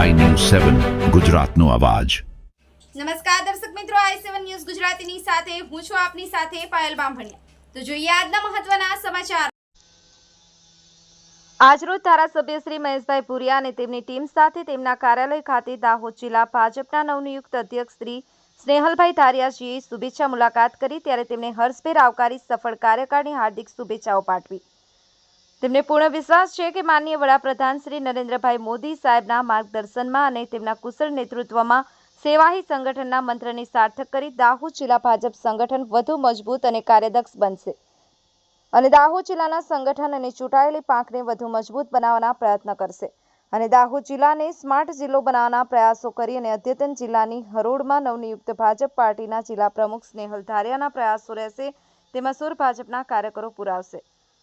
સેવન ગુજરાતનો અવાજ. નમસ્કાર દર્શક મિત્રો આઈ સેવન ન્યૂઝ ગુજરાતીની સાથે હું છું આપની સાથે પાયલ બામભણિયા. તો જોઈએ આજના મહત્વના સમાચાર. આજરોજ ધારાસભ્ય શ્રી મહેશભાઈ પુરિયા અને તેમની ટીમ સાથે તેમના કાર્યાલય ખાતે દાહોદ જિલ્લા ભાજપના નવનિયુક્ત અધ્યક્ષ શ્રી સ્નેહલભાઈ ધારિયાજીએ શુભેચ્છા મુલાકાત કરી ત્યારે તેમને હર્ષભેર આવકારી સફળ કાર્યકાળની હાર્દિક શુભેચ્છાઓ પાઠવી. તેમને પૂર્ણ વિશ્વાસ છે કે માનનીય વડાપ્રધાન શ્રી નરેન્દ્રભાઈ મોદી સાહેબના માર્ગદર્શનમાં અને તેમના કુશળ નેતૃત્વમાં સેવાહી સંગઠનના મંત્રને સાર્થક કરી દાહોદ જિલ્લા ભાજપ સંગઠન વધુ મજબૂત અને કાર્યદક્ષ બનશે. અને દાહોદ જિલ્લાના સંગઠન અને ચૂંટાયેલી પાંખને વધુ મજબૂત બનાવવાના પ્રયત્ન કરશે. અને દાહોદ જિલ્લાને સ્માર્ટ જિલ્લો બનાવવાના પ્રયાસો કરી અને અદ્યતન જિલ્લાની હરોળમાં નવનિયુક્ત ભાજપ પાર્ટીના જિલ્લા પ્રમુખ સ્નેહલ ધારિયાના પ્રયાસો રહેશે. તેમાં સુર ભાજપના કાર્યકરો પુરાવશે.